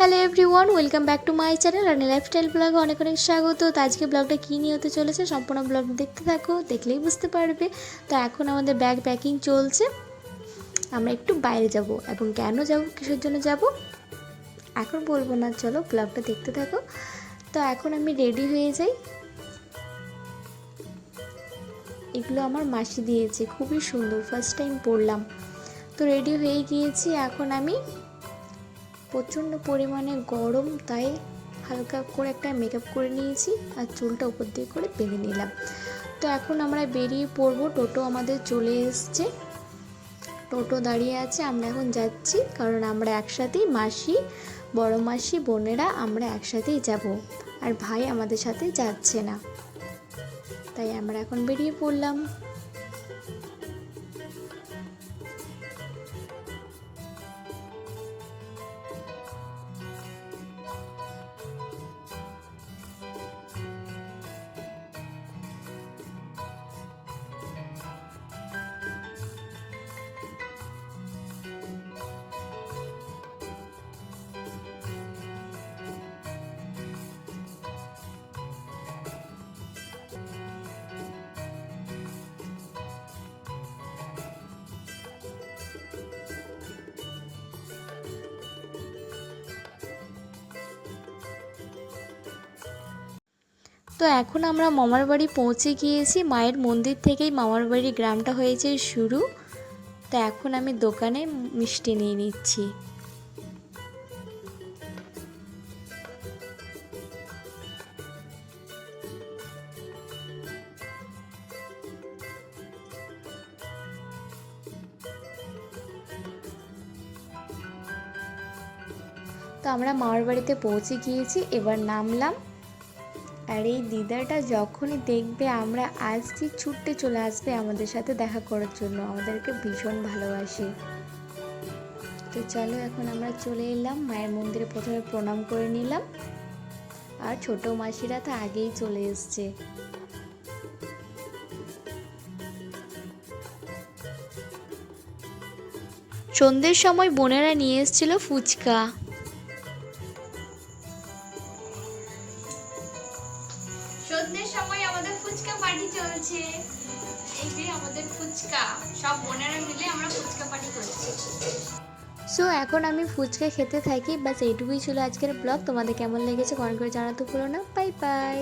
Hello everyone welcome back to my channel R lifestyle ব্লগে অনেক অনেক স্বাগত। তো আজকে ব্লগটা কী নিয়ে হতে চলেছে, সম্পূর্ণ ব্লগ দেখতে থাকো, দেখলেই বুঝতে পারবে। তো এখন আমাদের ব্যাগ প্যাকিং চলছে। আমরা একটু বাইরে যাব এবং কেন যাব, কিসের জন্য যাব, এখন বলব না, চলো ব্লগটা দেখতে থাকো। তো এখন আমি রেডি হয়ে যাই। এগুলো আমার মাসি দিয়েছে, খুবই সুন্দর ফার্স্ট টাইম পরলাম। তো রেডি হয়ে গিয়েছি, এখন আমি প্রচণ্ড পরিমাণে গরম, তাই হালকা করে একটা মেকআপ করে নিয়েছি আর চুলটা উপর দিয়ে করে বেঁধে নিলাম। তো এখন আমরা বেরিয়ে পড়ব, টোটো আমাদের চলে এসছে। টোটো দাঁড়িয়ে আছে, আমরা এখন যাচ্ছি, কারণ আমরা একসাথেই মাসি, বড় মাসি, বোনেরা আমরা একসাথেই যাব। আর ভাই আমাদের সাথে যাচ্ছে না। তাই আমরা এখন বেরিয়ে পড়লাম। তো এখন আমরা মামার বাড়ি পৌঁছে গিয়েছি। মায়ের মন্দির থেকেই মামার বাড়ি গ্রামটা হয়েছে শুরু। তো এখন আমি দোকানে মিষ্টি নিয়ে নিচ্ছি। তো আমরা মামার বাড়িতে পৌঁছে গিয়েছি। এবার নামলাম আর এই দিদাটা যখনই দেখবে, আমরা আসছি ছুটতে চলে আসবে আমাদের সাথে দেখা করার জন্য। আমাদেরকে ভীষণ ভালোবাসে। তো চলো এখন আমরা চলে এলাম। মায়ের মন্দিরে প্রথমে প্রণাম করে নিলাম। আর ছোট মাসিরা তো আগেই চলে এসছে। সন্ধ্যের সময় বোনেরা নিয়ে এসেছিল ফুচকা। সন্ধ্যের সময় আমাদের ফুচকা পার্টি চলছে। এই যে আমাদের ফুচকা। সব বোনেরা মিলে আমরা ফুচকা পার্টি করছি। সো এখন আমি ফুচকা খেতে থাকি, বাস এইটুকুই ছিল আজকের ব্লগ তোমাদের কেমন লেগেছে কমেন্ট করে জানাতে ভুলো না। Bye bye